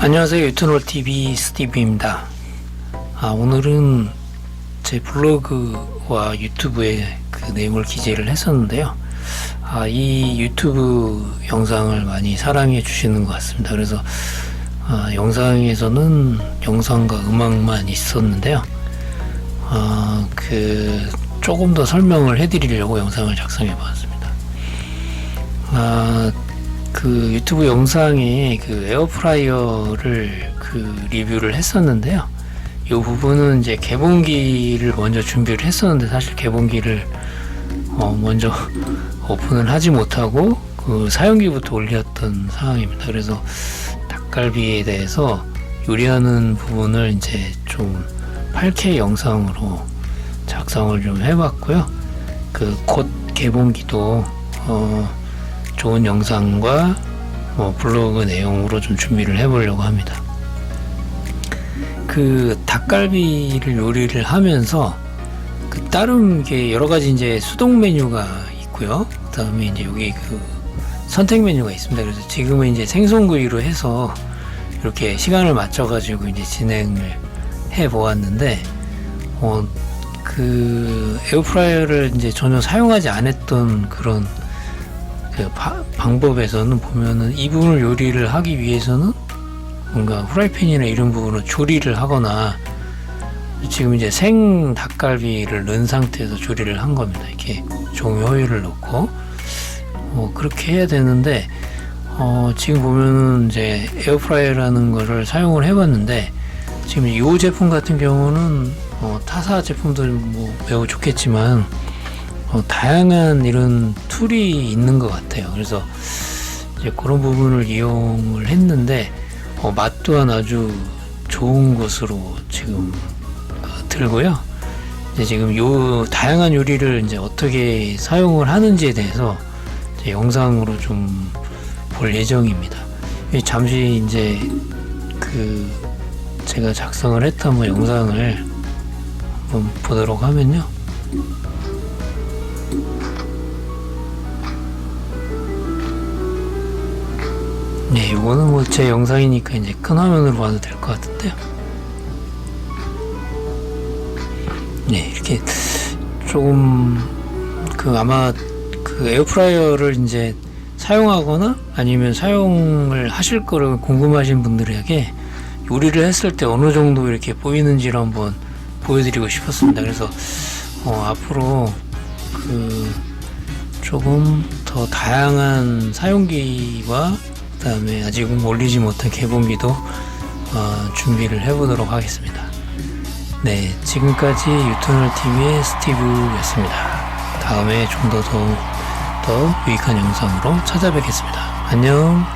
안녕하세요 유튜버 TV 스티브입니다. 아, 오늘은 제 블로그와 유튜브에 그 내용을 기재를 했었는데요. 아, 이 유튜브 영상을 많이 사랑해 주시는 것 같습니다. 그래서 아, 영상에서는 영상과 음악만 있었는데요. 아, 그 조금 더 설명을 해드리려고 영상을 작성해 보았습니다. 아, 그 유튜브 영상에 그 에어프라이어를 그 리뷰를 했었는데요. 이 부분은 이제 개봉기를 먼저 준비를 했었는데 사실 개봉기를 어 먼저 오픈을 하지 못하고 그 사용기부터 올렸던 상황입니다. 그래서 닭갈비에 대해서 요리하는 부분을 이제 좀 8K 영상으로 작성을 좀 해봤고요. 그 곧 개봉기도 어 좋은 영상과 뭐 블로그 내용으로 좀 준비를 해보려고 합니다. 그 닭갈비를 요리를 하면서 그 다른 게 여러 가지 이제 수동 메뉴가 있고요. 그다음에 이제 여기 그 선택 메뉴가 있습니다. 그래서 지금은 이제 생선구이로 해서 이렇게 시간을 맞춰가지고 이제 진행을 해 보았는데 어 그 에어프라이어를 이제 전혀 사용하지 않았던 그런 그 바- 방법에서는 보면은 이 부분을 요리를 하기 위해서는 뭔가 후라이팬이나 이런 부분을 조리를 하거나 지금 이제 생 닭갈비를 넣은 상태에서 조리를 한 겁니다. 이렇게 종이 호일을 넣고 어, 그렇게 해야 되는데 어, 지금 보면은 이제 에어프라이어라는 거를 사용을 해봤는데 지금 이 제품 같은 경우는 어, 타사 제품들 뭐 매우 좋겠지만 어, 다양한 이런 툴이 있는 것 같아요. 그래서 이제 그런 부분을 이용을 했는데 어, 맛 또한 아주 좋은 것으로 지금 어, 들고요. 이제 지금 요 다양한 요리를 이제 어떻게 사용을 하는지에 대해서 영상으로 좀 볼 예정입니다. 이 잠시 이제 그 제가 작성을 했던 뭐 영상을 한번 보도록 하면요. 네, 이거는 뭐 제 영상이니까 이제 큰 화면으로 봐도 될 것 같은데요. 네, 이렇게 조금 그 아마 그 에어프라이어를 이제 사용하거나 아니면 사용을 하실 거를 궁금하신 분들에게 요리를 했을 때 어느 정도 이렇게 보이는지를 한번 보여드리고 싶었습니다. 그래서 어, 앞으로 그 조금 더 다양한 사용기와 그 다음에 아직은 올리지 못한 개봉기도 어, 준비를 해보도록 하겠습니다. 네, 지금까지 유튜널 TV의 스티브였습니다. 다음에 좀 더 더 더 유익한 영상으로 찾아뵙겠습니다. 안녕.